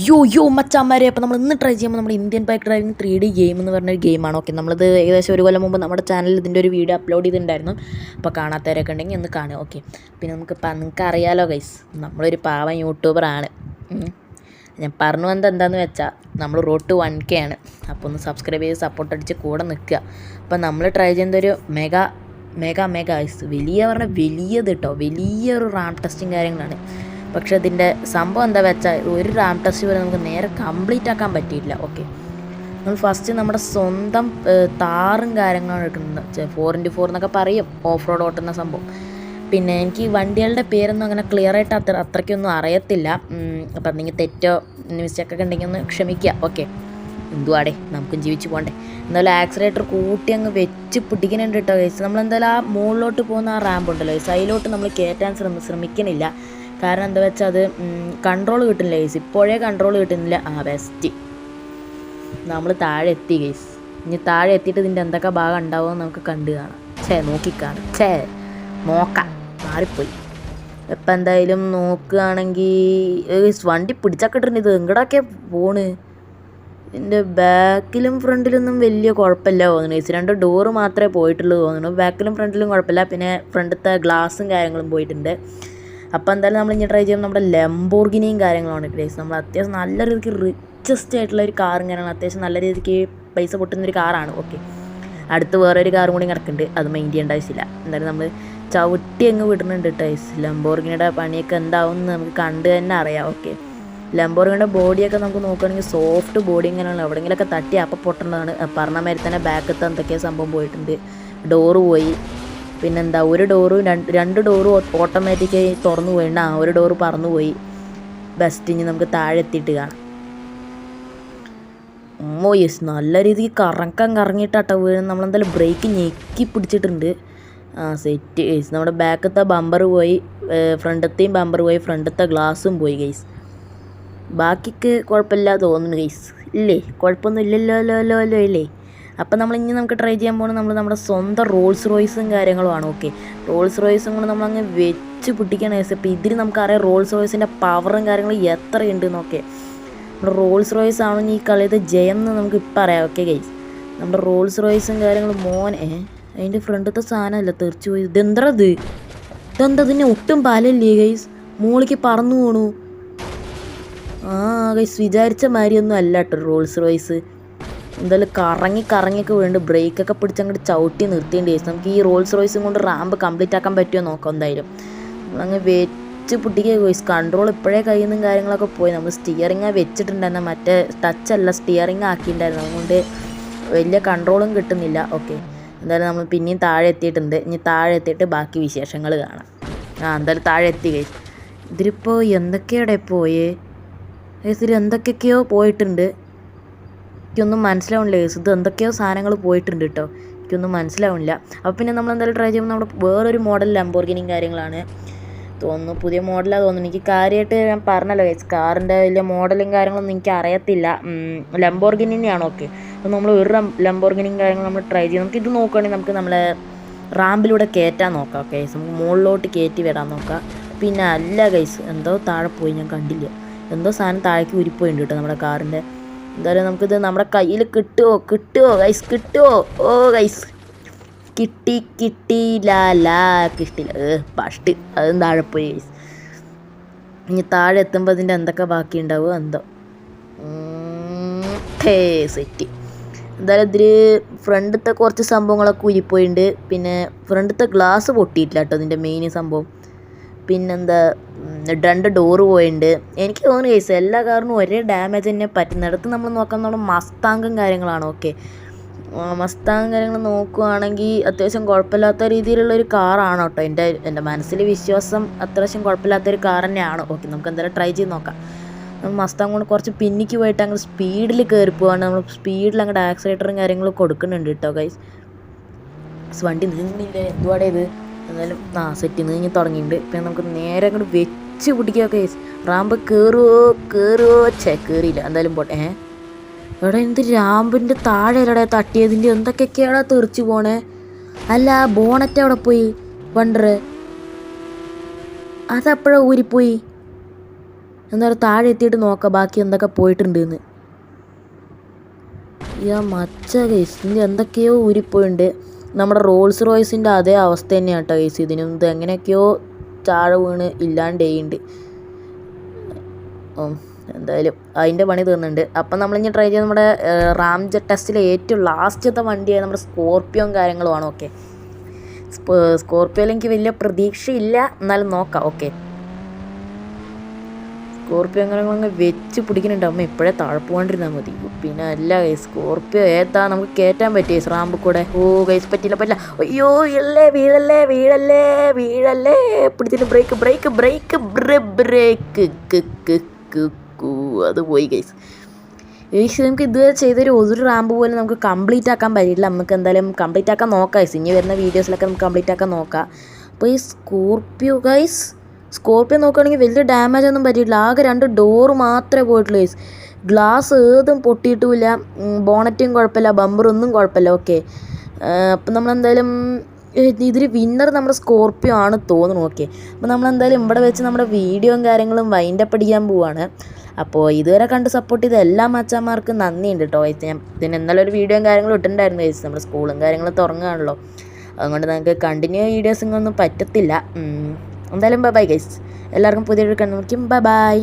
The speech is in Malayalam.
യോ യോ മച്ചാമാരെ അപ്പോൾ നമ്മൾ ഇന്ന് ട്രൈ ചെയ്യുമ്പോൾ നമ്മുടെ Indian bike driving three D game എന്ന് പറഞ്ഞൊരു ഗെയിമാണ് ഓക്കെ നമ്മളത് ഏകദേശം ഒരു കൊല്ലം മുമ്പ് നമ്മുടെ ചാനലിൽ ഇതിന്റെ ഒരു വീഡിയോ അപ്ലോഡ് ചെയ്തിട്ടുണ്ടായിരുന്നു. അപ്പോൾ കാണാത്തവരൊക്കെ ഉണ്ടെങ്കിൽ ഒന്ന് കാണുക. ഓക്കെ പിന്നെ നമുക്ക് നിങ്ങൾക്ക് അറിയാലോ ഗൈസ് നമ്മളൊരു പാവം യൂട്യൂബറാണ് ഞാൻ പറഞ്ഞു വന്നത് എന്താണെന്ന് വെച്ചാൽ നമ്മൾ റോഡ് ടു വൺ കെ ആണ്. അപ്പോൾ ഒന്ന് സബ്സ്ക്രൈബ് ചെയ്ത് സപ്പോർട്ട് അടിച്ച് കൂടെ നിൽക്കുക. അപ്പോൾ നമ്മൾ ട്രൈ ചെയ്യുന്നതൊരു മെഗാ മെഗാ മെഗാ ഐസ് വലിയ പറഞ്ഞാൽ വലിയത് കേട്ടോ വലിയൊരു റാം ടെസ്റ്റും കാര്യങ്ങളാണ്. പക്ഷേ ഇതിന്റെ സംഭവം എന്താ വെച്ചാൽ ഒരു റാം ടെസ്റ്റ് വരെ നമുക്ക് നേരെ കംപ്ലീറ്റ് ആക്കാൻ പറ്റിയില്ല ഓക്കെ നമ്മൾ ഫസ്റ്റ് നമ്മുടെ സ്വന്തം താറും കാര്യങ്ങളും എടുക്കുന്നത്. ഫോർ ഇന്റു ഫോർ എന്നൊക്കെ പറയും. ഓഫ് റോഡ് ഓട്ടുന്ന സംഭവം. പിന്നെ എനിക്ക് വണ്ടികളുടെ പേരൊന്നും അങ്ങനെ ക്ലിയർ ആയിട്ട് അത്ര അത്രയ്ക്കൊന്നും അറിയത്തില്ല. അപ്പം എന്തെങ്കിലും തെറ്റോ മിസ്റ്റേക്കൊക്കെ ഉണ്ടെങ്കിൽ ഒന്ന് ക്ഷമിക്കുക. ഓക്കെ എന്തുവാടേ നമുക്കും ജീവിച്ചു പോകണ്ടേ എന്തായാലും ആക്സിലേറ്റർ കൂട്ടി അങ്ങ് വെച്ച് പിടിക്കുന്നുണ്ട് കേട്ടോ നമ്മൾ എന്തായാലും ആ മുകളിലോട്ട് പോകുന്ന ആ റാമ്പ് ഉണ്ടല്ലോ അതിലോട്ട് നമ്മൾ കയറ്റാൻ ശ്രമ ശ്രമിക്കണില്ല. കാരണം എന്താ വെച്ചാൽ അത് കൺട്രോൾ കിട്ടുന്നില്ല ഗൈസ് ഇപ്പോഴേ കൺട്രോൾ കിട്ടുന്നില്ല. ആ ബെസ്റ്റ് നമ്മൾ താഴെ എത്തി ഗൈസ് ഇനി താഴെ എത്തിയിട്ട് ഇതിന്റെ എന്തൊക്കെ ഭാഗം ഉണ്ടാവുമെന്ന് നമുക്ക് കണ്ടു കാണാം. ഛേ നോക്കിക്കാണാം. ഛേ നോക്കാം. മാറിപ്പോയി. ഇപ്പം എന്തായാലും നോക്കുകയാണെങ്കിൽ വണ്ടി പിടിച്ചൊക്കെ ഇട്ടിട്ടുണ്ട് ഇത് എങ്ങടൊക്കെ പോണ്? ഇതിന്റെ ബാക്കിലും ഫ്രണ്ടിലൊന്നും വലിയ കുഴപ്പമില്ല തോന്നുന്നു ഗേസ് രണ്ട് ഡോറ് മാത്രമേ പോയിട്ടുള്ളൂ തോന്നുന്നു. ബാക്കിലും ഫ്രണ്ടിലും കുഴപ്പമില്ല. പിന്നെ ഫ്രണ്ടത്തെ ഗ്ലാസും കാര്യങ്ങളും പോയിട്ടുണ്ട്. അപ്പോൾ എന്തായാലും നമ്മൾ ഇനി ട്രൈ ചെയ്യുമ്പോൾ നമ്മുടെ ലംബോർഗിനിയും കാര്യങ്ങളാണ് ഗൈസ് നമ്മൾ അത്യാവശ്യം നല്ല രീതിക്ക് റിച്ചസ്റ്റ് ആയിട്ടുള്ള ഒരു കാറും കാര്യങ്ങളും അത്യാവശ്യം നല്ല രീതിക്ക് പൈസ പൊട്ടുന്ന ഒരു കാറാണ് ഓക്കെ അടുത്ത് ഒരു കാറും കൂടി കിടക്കുന്നുണ്ട്. അത് മെയിൻ ചെയ്യേണ്ട ആവശ്യമില്ല. എന്തായാലും നമ്മൾ ചവിട്ടി അങ്ങ് വിടുന്നുണ്ട് ടൈസ് ലംബോർഗിനിയുടെ പണിയൊക്കെ എന്താവും എന്ന് നമുക്ക് കണ്ട് തന്നെ അറിയാം. ഓക്കെ ലംബോർഗിനിയുടെ ബോഡിയൊക്കെ നമുക്ക് നോക്കുകയാണെങ്കിൽ സോഫ്റ്റ് ബോഡി ഇങ്ങനെയുള്ള എവിടെയെങ്കിലുമൊക്കെ തട്ടി അപ്പം പൊട്ടുന്നതാണ് പറഞ്ഞ മാതിരി തന്നെ ബാക്കത്ത് എന്തൊക്കെയോ സംഭവം പോയിട്ടുണ്ട്. ഡോറ് പോയി. പിന്നെന്താ ഒരു ഡോറും രണ്ട് ഡോറും ഓട്ടോമാറ്റിക്കായി തുറന്നു പോയി. ആ ഒരു ഡോറ് പറന്നു പോയി. ബെസ്റ്റ് ഇനി നമുക്ക് താഴെ എത്തിയിട്ട് കാണാം. ഓ യെസ് നല്ല രീതിക്ക് കറക്കം കറങ്ങിയിട്ടാട്ടോ വീണ്. നമ്മളെന്തായാലും ബ്രേക്ക് ഞെക്കി പിടിച്ചിട്ടുണ്ട്. ആ സെറ്റ് ഗൈസ് നമ്മുടെ ബാക്കത്തെ ബമ്പർ പോയി. ഫ്രണ്ടത്തെയും ബമ്പർ പോയി. ഫ്രണ്ടത്തെ ഗ്ലാസ്സും പോയി ഗൈസ് ബാക്കിക്ക് കുഴപ്പമില്ല തോന്നുന്നു ഗൈസ് ഇല്ലേ? കുഴപ്പമൊന്നും ഇല്ലല്ലോ അല്ലോ അല്ലോ അല്ലോ ഇല്ലേ? അപ്പം നമ്മൾ ഇനി നമുക്ക് ട്രൈ ചെയ്യാൻ പോകുന്നത് നമ്മൾ നമ്മുടെ സ്വന്തം റോൾസ് റോയ്സും കാര്യങ്ങളുമാണ് ഓക്കെ റോൾസ് റോയ്സും കൂടെ നമ്മളങ്ങ് വെച്ച് പിടിക്കണം ഏസ് അപ്പോൾ ഇതിൽ നമുക്കറിയാം റോൾസ് റോയ്സിന്റെ പവറും കാര്യങ്ങളും എത്രയുണ്ട് എന്നൊക്കെ നമ്മുടെ റോൾസ് റോയ്സ് ആണോ ഈ കളിയത് ജയം എന്ന് നമുക്ക് ഇപ്പം അറിയാം ഓക്കെ ഗൈസ് നമ്മുടെ റോൾസ് റോയ്സും കാര്യങ്ങളും മോൻ അതിന്റെ ഫ്രണ്ടത്തെ സാധനമല്ല തെറിച്ച് പോയി. ഇതെന്താ ഇത്? ഇതെന്താ ഇതിന് ഒട്ടും പാലല്ലേ ഗൈസ് മോളിക്ക് പറന്നു പോണു. ആ ഗൈസ് വിചാരിച്ച മാതിരിയൊന്നും അല്ല കേട്ടോ റോൾസ് റോയ്സ് എന്തായാലും കറങ്ങി കറങ്ങിയൊക്കെ വീണ്ട് ബ്രേക്കൊക്കെ പിടിച്ച് അങ്ങോട്ട് ചവിട്ടി നിർത്തേണ്ടി വരും നമുക്ക് ഈ റോൾസ് റോയ്സും കൊണ്ട് റാമ്പ് കംപ്ലീറ്റ് ആക്കാൻ പറ്റുമോ നോക്കാം എന്തായാലും. നമ്മളങ്ങ് വെച്ച് പൊട്ടിക്കുക ഗൈസ് കൺട്രോൾ ഇപ്പോഴേ കയ്യിൽ നിന്നും കാര്യങ്ങളൊക്കെ പോയി. നമ്മൾ സ്റ്റിയറിങ് വെച്ചിട്ടുണ്ടായിരുന്ന മറ്റേ ടച്ച് അല്ല സ്റ്റിയറിങ് ആക്കിയിട്ടുണ്ടായിരുന്നു അതുകൊണ്ട് വലിയ കൺട്രോളും കിട്ടുന്നില്ല. ഓക്കെ എന്തായാലും നമ്മൾ പിന്നെയും താഴെ എത്തിയിട്ടുണ്ട്. ഇനി താഴെ എത്തിയിട്ട് ബാക്കി വിശേഷങ്ങൾ കാണാം. ആ എന്തായാലും താഴെ എത്തി കഴിഞ്ഞു ഇതിലിപ്പോൾ എന്തൊക്കെയാടെ പോയേ? ഇതിൽ എന്തൊക്കെയൊക്കെയോ പോയിട്ടുണ്ട്. എനിക്കൊന്നും മനസ്സിലാവണില്ല. ഗൈസ് ഇത് എന്തൊക്കെയോ സാധനങ്ങൾ പോയിട്ടുണ്ട് കേട്ടോ എനിക്കൊന്നും മനസ്സിലാവുന്നില്ല അപ്പോൾ പിന്നെ നമ്മൾ എന്തായാലും ട്രൈ ചെയ്യുമ്പോൾ നമ്മുടെ വേറൊരു മോഡൽ ലംബോർഗിനിയും കാര്യങ്ങളാണ്. തോന്നുന്നു പുതിയ മോഡലാണ് തോന്നുന്നു. എനിക്ക് കാര്യമായിട്ട് ഞാൻ പറഞ്ഞല്ലോ ഗൈസ് കാറിന്റെ വലിയ മോഡലും കാര്യങ്ങളൊന്നും എനിക്ക് അറിയത്തില്ല. ലംബോർഗിനിയാണ് ഓക്കെ അപ്പോൾ നമ്മൾ ഒരു ലംബോർഗിനിയും കാര്യങ്ങളും നമ്മൾ ട്രൈ ചെയ്യും. നമുക്ക് ഇത് നോക്കുകയാണെങ്കിൽ നമുക്ക് നമ്മളെ റാമ്പിലൂടെ കയറ്റാൻ നോക്കാം ഓക്കെ നമുക്ക് മുകളിലോട്ട് കയറ്റി വരാൻ നോക്കാം. പിന്നെ അല്ല ഗൈസ് എന്തോ താഴെ പോയി ഞാൻ കണ്ടില്ല. എന്തോ സാധനം താഴേക്ക് ഉരിപ്പോയിട്ടുണ്ട് കേട്ടോ നമ്മുടെ കാറിന്റെ എന്തായാലും നമുക്കിത് നമ്മുടെ കയ്യിൽ കിട്ടുമോ കിട്ടുമോ ഗൈസ് കിട്ടുമോ ഓ ഗൈസ് കിട്ടി കിട്ടിയില്ല ലാ കിട്ടില്ല ഏ പഷ്ട് അതും താഴെ പോയി ഗൈസ് ഇനി താഴെ എത്തുമ്പോൾ അതിന്റെ എന്തൊക്കെ ബാക്കി ഉണ്ടാവുമോ എന്തോ. ഹേ സെറ്റ് എന്തായാലും ഇതിൽ ഫ്രണ്ടത്തെ കുറച്ച് സംഭവങ്ങളൊക്കെ ഉരിപ്പോയിട്ടുണ്ട് പിന്നെ ഫ്രണ്ടത്തെ ഗ്ലാസ് പൊട്ടിയിട്ടില്ല കേട്ടോ ഇതിന്റെ മെയിൻ സംഭവം. പിന്നെന്താ രണ്ട് ഡോറ് പോയിട്ടുണ്ട് എനിക്ക് തോന്നുന്നു കേസ് എല്ലാ കാറിനും ഒരേ ഡാമേജ് തന്നെ പറ്റുന്നിടത്ത് നമ്മൾ നോക്കാൻ നമ്മൾ മസ്താങ്കും കാര്യങ്ങളാണ്. ഓക്കെ മസ്താങ് കാര്യങ്ങൾ നോക്കുകയാണെങ്കിൽ അത്യാവശ്യം കുഴപ്പമില്ലാത്ത രീതിയിലുള്ള ഒരു കാറാണ് കേട്ടോ എന്റെ എന്റെ മനസ്സിൽ വിശ്വാസം അത്യാവശ്യം കുഴപ്പമില്ലാത്ത ഒരു കാർ തന്നെയാണ്. ഓക്കെ നമുക്ക് എന്തായാലും ട്രൈ ചെയ്ത് നോക്കാം. മസ്താങ് കൊണ്ട് കുറച്ച് പിന്നിക്ക് പോയിട്ട് അങ്ങ് സ്പീഡിൽ കയറി പോവാണ്. നമ്മൾ സ്പീഡിൽ അങ്ങോട്ട് ആക്സിലേറ്ററും കാര്യങ്ങളും കൊടുക്കുന്നുണ്ട് കേട്ടോ ഗൈസ് വണ്ടി നീങ്ങുന്നില്ല എന്തുവാടേ ഇത്? എന്നാലും ആ സെറ്റ് നീങ്ങി തുടങ്ങിയിട്ടുണ്ട് പിന്നെ നമുക്ക് നേരെ അങ്ങോട്ട് വെച്ച് പിടിക്കുക കേസ് റാമ്പ് കയറുവോ കയറുവോ ചേ കയറിയില്ല എന്തായാലും പോട്ടെ ഏ? എടാ എന്ത് രാമ്പിന്റെ താഴെ അല്ലടെ തട്ടിയതിന്റെ എന്തൊക്കെയൊക്കെയാടാ തെറിച്ച് പോണേ? അല്ല ബോണറ്റ് അവിടെ പോയി വണ്ടർ അതപ്പോഴാ ഊരിപ്പോയി? എന്നാലും താഴെ എത്തിയിട്ട് നോക്കാം ബാക്കി എന്തൊക്കെ പോയിട്ടുണ്ട് എന്ന് യാ മച്ച കേസ് ഇതിന്റെ എന്തൊക്കെയോ ഊരിപ്പോയിട്ടുണ്ട് നമ്മുടെ റോൾസ് റോയ്സിന്റെ അതേ അവസ്ഥ തന്നെയാണ് കേട്ടോ കേസ് ഇതിനും. ഇത് എങ്ങനെയൊക്കെയോ താഴെ വീണ് ഇല്ലാണ്ടേയുണ്ട് എന്തായാലും അതിന്റെ പണി തീർന്നുണ്ട്. അപ്പം നമ്മളിനി ട്രൈ ചെയ്ത് നമ്മുടെ റാംജ ടെസ്റ്റിലെ ഏറ്റവും ലാസ്റ്റത്തെ വണ്ടിയായ നമ്മുടെ സ്കോർപ്പിയോയും കാര്യങ്ങളുമാണ് ഓക്കെ സ്കോർപ്പിയോയിൽ എനിക്ക് വലിയ പ്രതീക്ഷയില്ല. എന്നാലും നോക്കാം ഓക്കെ സ്കോർപ്പിയോ അങ്ങനെ അങ്ങ് വെച്ച് പിടിക്കുന്നുണ്ട്. അമ്മ ഇപ്പോഴേ താഴെ പോകാണ്ടിരുന്നാൽ മതി. പിന്നെ അല്ല ഗൈസ് സ്കോർപ്പിയോ ഏതാ നമുക്ക് കയറ്റാൻ പറ്റിയ? സ്രാമ്പ് കൂടെ. ഓ ഗൈസ് പറ്റില്ല പറ്റില്ല അയ്യോ ഇല്ലേ വീഴല്ലേ വീഴല്ലേ വീഴല്ലേ. പിടിച്ചിട്ട് ബ്രേക്ക് ബ്രേക്ക് ബ്രേക്ക് ബ്രേക്ക് അത് പോയി ഗൈസ് ഏഷ് നമുക്ക് ഇതുവരെ ചെയ്തൊരു ഒരു റാമ്പ് പോലും നമുക്ക് കംപ്ലീറ്റ് ആക്കാൻ പറ്റില്ല നമുക്ക് എന്തായാലും കംപ്ലീറ്റ് ആക്കാൻ നോക്കാം ഇനി വരുന്ന വീഡിയോസിലൊക്കെ നമുക്ക് കംപ്ലീറ്റ് ആക്കാൻ നോക്കാം. അപ്പോൾ ഈ സ്കോർപ്പിയോ ഗൈസ് സ്കോർപ്പിയോ നോക്കുകയാണെങ്കിൽ വലിയ ഡാമേജ് ഒന്നും പറ്റിയിട്ടില്ല. ആകെ രണ്ട് ഡോറ് മാത്രമേ പോയിട്ടുള്ളൂ ഗൈസ് ഗ്ലാസ് ഏതും പൊട്ടിയിട്ടുമില്ല. ബോണറ്റും കുഴപ്പമില്ല. ബമ്പറൊന്നും കുഴപ്പമില്ല. ഓക്കെ അപ്പം നമ്മളെന്തായാലും ഇതിൽ വിന്നർ നമ്മുടെ സ്കോർപ്പിയോ ആണ് തോന്നുന്നു. ഓക്കെ അപ്പോൾ നമ്മളെന്തായാലും ഇവിടെ വെച്ച് നമ്മുടെ വീഡിയോയും കാര്യങ്ങളും വൈൻഡപ്പ് അടിക്കാൻ പോവാണ്. അപ്പോൾ ഇതുവരെ കണ്ട് സപ്പോർട്ട് ചെയ്ത എല്ലാ മച്ചാന്മാർക്കും നന്ദിയുണ്ട് കേട്ടോ ഞാൻ ഇതിന് ഇന്നലെ ഒരു വീഡിയോയും കാര്യങ്ങളും ഇട്ടിട്ടുണ്ടായിരുന്നു ചേച്ചി നമ്മുടെ സ്കൂളും കാര്യങ്ങളും തുറങ്ങുകയാണല്ലോ. അതുകൊണ്ട് നമുക്ക് കണ്ടിന്യൂ വീഡിയോസിങ്ങൊന്നും പറ്റത്തില്ല. ഉം. എന്തായാലും ബൈ ബൈ ഗൈസ് എല്ലാവർക്കും പുതിയൊരു കണ്ണു ബൈ ബൈ